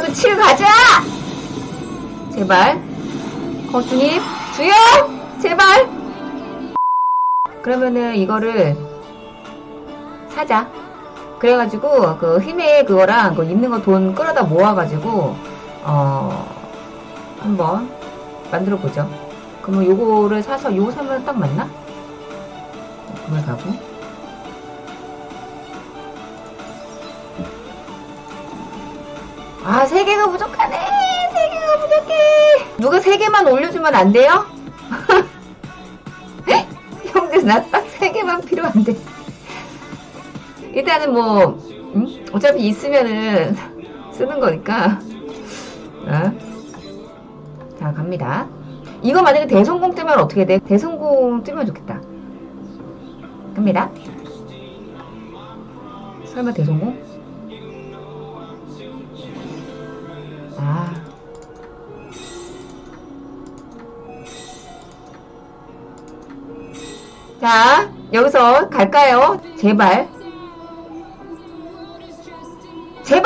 이거라도 치러 가자! 제발. 거수님, 주여! 제발! 그러면은 이거를 사자. 그래가지고 그 힘의 그거랑 그 있는 거 돈 끌어다 모아가지고 어 한번 만들어 보죠. 그러면 요거를 사서 요거 사면 딱 맞나? 구매 가고. 아, 세 개가 부족하네. 세 개가 부족해. 누가 세 개만 올려주면 안 돼요? 형들 나 딱 세 개만 필요한데. 일단은 뭐 음? 어차피 있으면은 쓰는 거니까. 어? 자 갑니다. 이거 만약에 대성공 뜨면 어떻게 돼? 대성공 뜨면 좋겠다. 갑니다. 설마 대성공? 아. 자, 여기서 갈까요? 제발. 제발!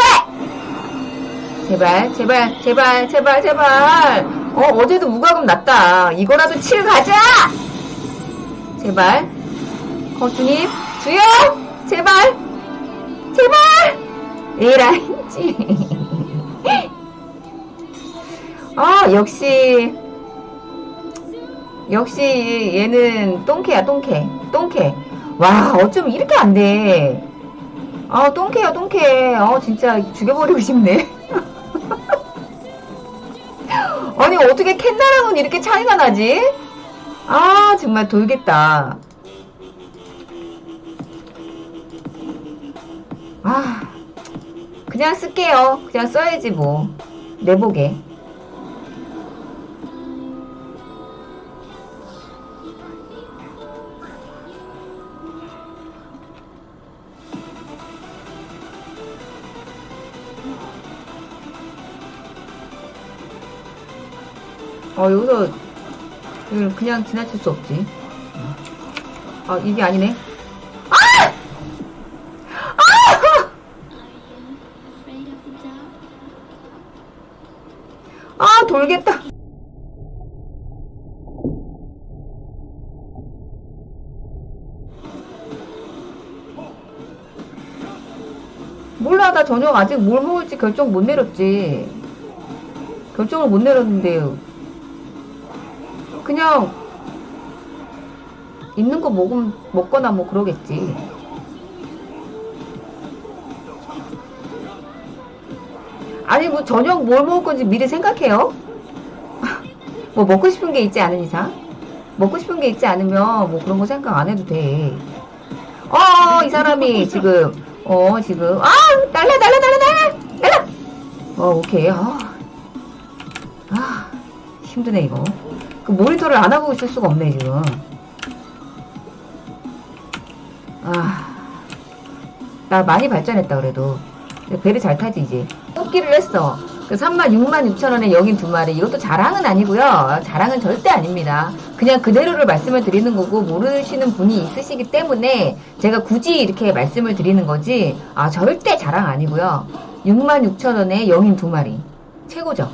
제발, 제발, 제발, 제발, 제발. 어, 어제도 무과금 났다. 이거라도 치러 가자! 제발. 거수님, 주여! 제발! 제발! 에라인지. 아, 역시. 역시 얘는 똥캐야, 똥캐. 똥캐. 와, 어쩜 이렇게 안 돼. 아, 똥캐야, 똥캐. 어, 진짜 죽여버리고 싶네. 아니, 어떻게 캔나랑은 이렇게 차이가 나지? 아, 정말 돌겠다. 아, 그냥 쓸게요. 그냥 써야지, 뭐. 내보게. 어, 여기서, 이걸 그냥 지나칠 수 없지. 아, 이게 아니네. 아! 아! 아, 돌겠다. 몰라, 나 저녁 아직 뭘 먹을지 결정 못 내렸지. 결정을 못 내렸는데, 그냥, 있는 거 먹으면, 먹거나 뭐 그러겠지. 아니, 뭐 저녁 뭘 먹을 건지 미리 생각해요. 뭐 먹고 싶은 게 있지 않은 이상? 먹고 싶은 게 있지 않으면 뭐 그런 거 생각 안 해도 돼. 어, 이 사람이 지금, 어, 지금, 아! 날라, 날라, 날라, 날라! 날라! 어, 오케이. 아, 아 힘드네, 이거. 그 모니터를 안 하고 있을 수가 없네, 지금. 아, 나 많이 발전했다, 그래도. 배를 잘 타지, 이제. 뽑기를 했어. 그 3만 6만 6천 원에 영인 두 마리. 이것도 자랑은 아니고요. 자랑은 절대 아닙니다. 그냥 그대로를 말씀을 드리는 거고 모르시는 분이 있으시기 때문에 제가 굳이 이렇게 말씀을 드리는 거지. 아 절대 자랑 아니고요. 6만 6천 원에 영인 두 마리. 최고죠.